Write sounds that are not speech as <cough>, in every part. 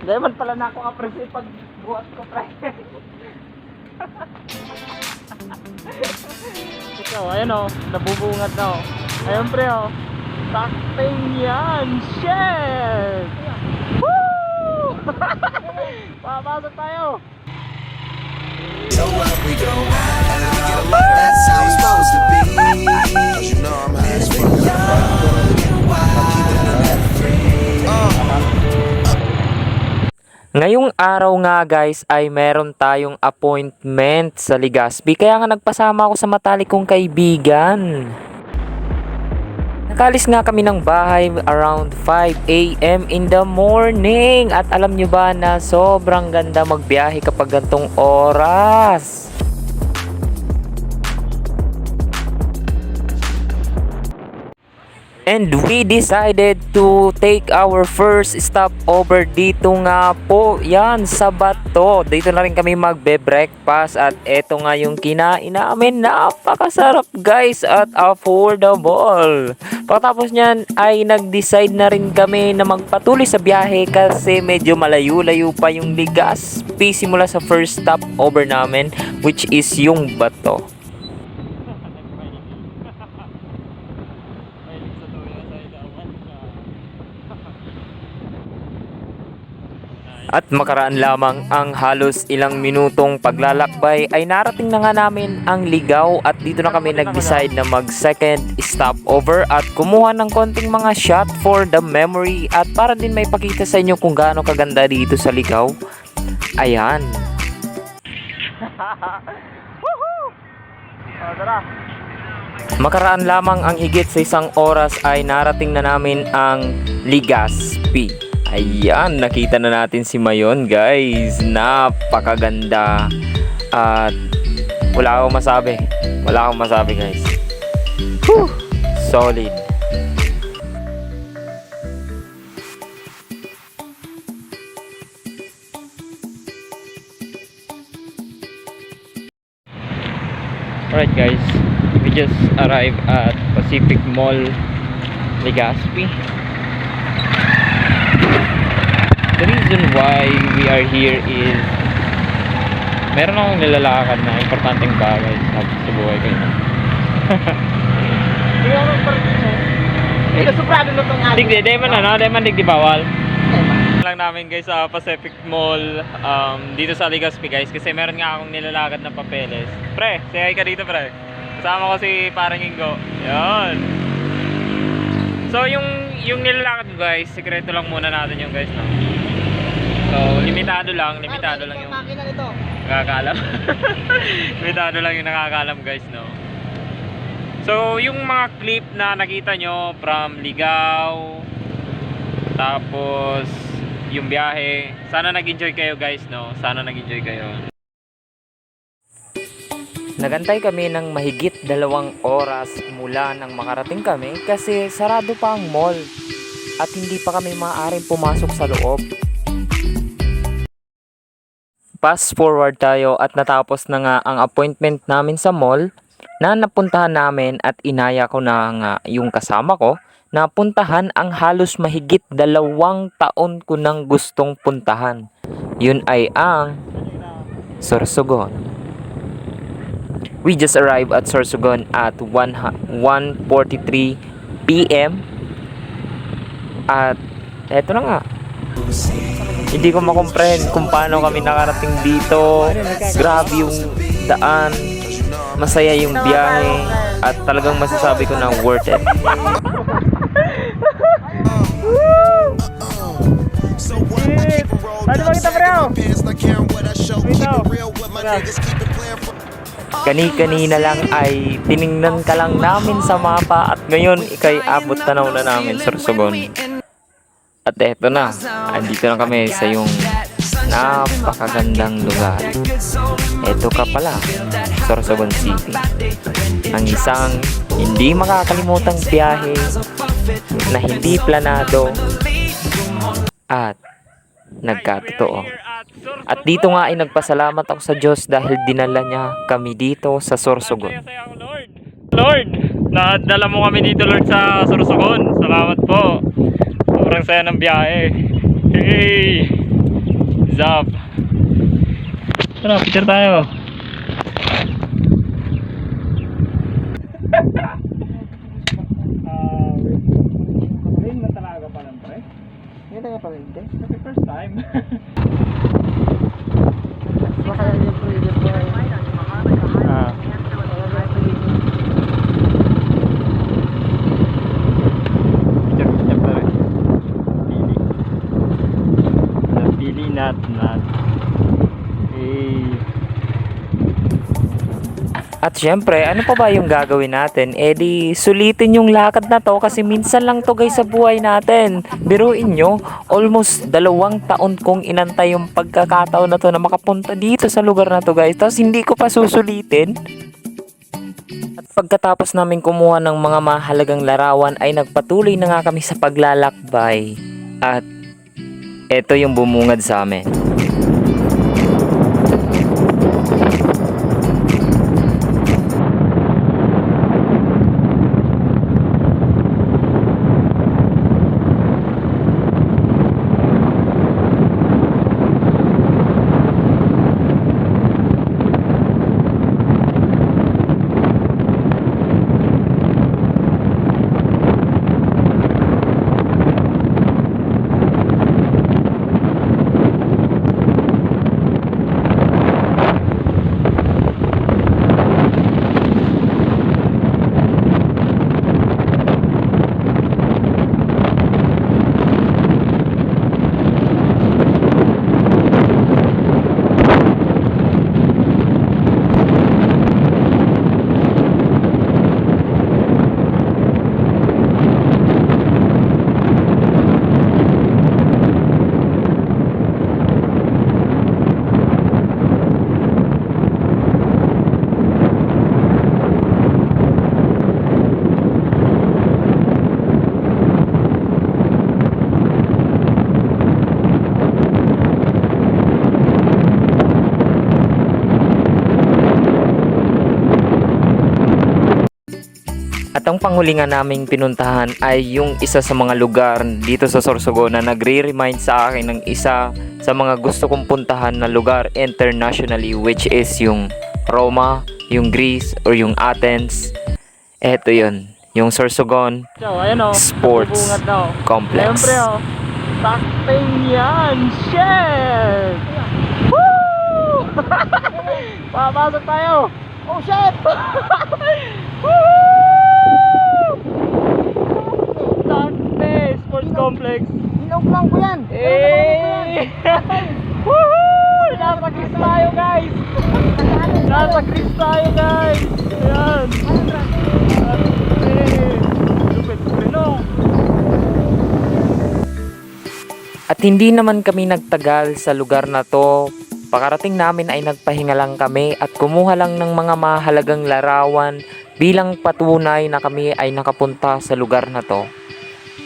Man pala na ako kapresi pag buhat ko, pre. Ikaw, ayun o, nabubungad na o. Ayun, pre o. Sakting yan! Shit! Woo! <laughs> Papasok tayo! So what we don't Ngayong araw nga guys ay meron tayong appointment sa Ligaspi kaya nga nagpasama ako sa matalik kong kaibigan. Nakalis nga kami ng bahay around 5 a.m. in the morning at alam nyo ba na sobrang ganda magbiyahe kapag gantong oras. And we decided to take our first stop over dito nga po. Yan, sa Bato. Dito na rin kami magbe-breakfast at eto nga yung kinain namin. Napakasarap guys at affordable. Pagkatapos niyan ay nag-decide na rin kami na magpatuloy sa biyahe kasi medyo malayo-layo pa yung Ligaspi simula sa first stop over namin which is yung Bato. At makaraan lamang ang halos ilang minutong paglalakbay ay narating na nga namin ang ligaw at dito na kami nag-decide na mag second stop over at kumuha ng konting mga shot for the memory at para din may pakita sa inyo kung gaano kaganda dito sa ligaw. Ayan. <laughs> O, tara! Makaraan lamang ang higit sa isang oras ay narating na namin ang Ligaspi. Ayan, nakita na natin si Mayon guys. Napakaganda. At wala akong masabi. Wala akong masabi guys. Whew, solid. Alright guys, we just arrived at Pacific Mall Legazpi. The reason why we are here is meron akong nilalakad na importanteng bagay sa, sa buhay ko. <laughs> yun. Hindi ako. Hindi ka suprado na itong. Digdi, di man ano, di man digdi bawal. lang namin guys sa Pacific Mall um, dito sa Legazpi guys kasi meron nga akong nilalakad na papeles. Pre, say hi ka dito pre. Kasama ko si Parang Ingo. Yan. So yung yung nilalakad guys, sikreto lang muna natin yung guys no. So limitado lang, limitado lang yung makina nito. nakakaalam. <laughs> limitado lang yung nakakaalam guys no. So yung mga clip na nakita nyo from Ligaw tapos yung biyahe, sana nag-enjoy kayo guys no. Sana nag-enjoy kayo. Nagantay kami ng mahigit dalawang oras mula nang makarating kami kasi sarado pa ang mall at hindi pa kami maaaring pumasok sa loob. Fast forward tayo at natapos na nga ang appointment namin sa mall na napuntahan namin at inaya ko na nga yung kasama ko na puntahan ang halos mahigit dalawang taon ko nang gustong puntahan. Yun ay ang Sorsogon. We just arrived at Sorsogon at 1 1.43 p.m. At eto na nga. Hindi ko makomprehend kung paano kami nakarating dito. Grabe yung daan. Masaya yung biyahe. At talagang masasabi ko na worth it. So what we keep it roll Ano ba kita, bro? For Kani-kanina lang ay tiningnan ka lang namin sa mapa at ngayon ikay abot tanaw na namin Sorsogon. At eto na, andito na kami sa yung napakagandang lugar. Eto ka pala, Sorsogon City. Ang isang hindi makakalimutang biyahe na hindi planado at nagkatotoo. At dito nga ay nagpasalamat ako sa Diyos dahil dinala niya kami dito sa Sorsogon. Lord! Nadala mo kami dito Lord sa Sorsogon. Salamat po. Sobrang saya ng biyahe. Hey! Up? Tara, picture tayo. Ah, <laughs> Rain na talaga pa lang, pre. Hindi tayo pa rin, te. Kasi first time. <laughs> Baka yung previous mo. ah. Picture, picture pa rin. Pili. Napili nat nat. Eh. At syempre, ano pa ba yung gagawin natin? Eh di, sulitin yung lakad na to kasi minsan lang to guys sa buhay natin. Biruin nyo, almost dalawang taon kong inantay yung pagkakataon na to na makapunta dito sa lugar na to guys. Tapos hindi ko pa susulitin. At pagkatapos namin kumuha ng mga mahalagang larawan ay nagpatuloy na nga kami sa paglalakbay. At eto yung bumungad sa amin. At ang panghuli nga naming pinuntahan ay yung isa sa mga lugar dito sa Sorsogon na nagre-remind sa akin ng isa sa mga gusto kong puntahan na lugar internationally which is yung Roma, yung Greece, or yung Athens. Eto yun, yung Sorsogon So, ayan o. Sports. Complex. Siyempre o. Sakting yan. Shit! Woo! <laughs> Papasok tayo. Oh, shit! <laughs> Woo! Sports Complex. Ilog lang ko yan. Eh! <laughs> Woohoo! Nasa Chris tayo guys! Nasa Chris tayo guys! Ayan! Lupit ko no? At hindi naman kami nagtagal sa lugar na to. Pakarating namin ay nagpahinga lang kami at kumuha lang ng mga mahalagang larawan bilang patunay na kami ay nakapunta sa lugar na to.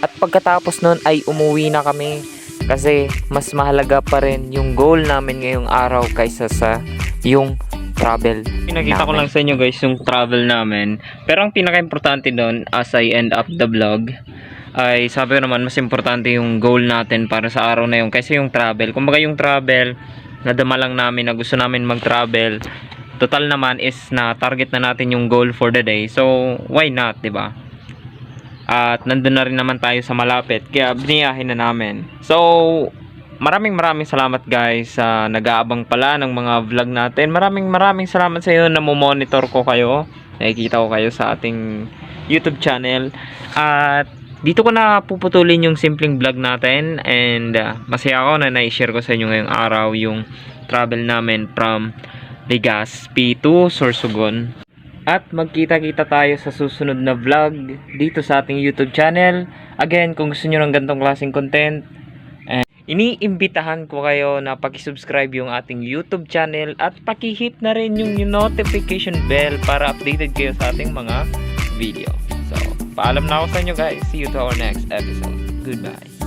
At pagkatapos nun ay umuwi na kami kasi mas mahalaga pa rin yung goal namin ngayong araw kaysa sa yung travel Pinakita ko namin. lang sa inyo guys yung travel namin. Pero ang pinaka-importante doon as I end up the vlog ay sabi ko naman mas importante yung goal natin para sa araw na yun kaysa yung travel. Kumbaga yung travel, nadama lang namin na gusto namin mag-travel. Total naman is na target na natin yung goal for the day. So, why not, 'di ba? At nandun na rin naman tayo sa malapit. Kaya biniyahin na namin. So, maraming maraming salamat guys sa nag-aabang pala ng mga vlog natin. Maraming maraming salamat sa iyo na monitor ko kayo. Nakikita ko kayo sa ating YouTube channel. At dito ko na puputulin yung simpleng vlog natin and uh, masaya ako na na-share ko sa inyo ngayong araw yung travel namin from Legazpi to Sorsogon. At magkita-kita tayo sa susunod na vlog dito sa ating YouTube channel. Again, kung gusto nyo ng gantong klaseng content, eh, iniimbitahan ko kayo na pakisubscribe yung ating YouTube channel at pakihit na rin yung notification bell para updated kayo sa ating mga video. So, paalam na ako sa inyo guys. See you to our next episode. Goodbye.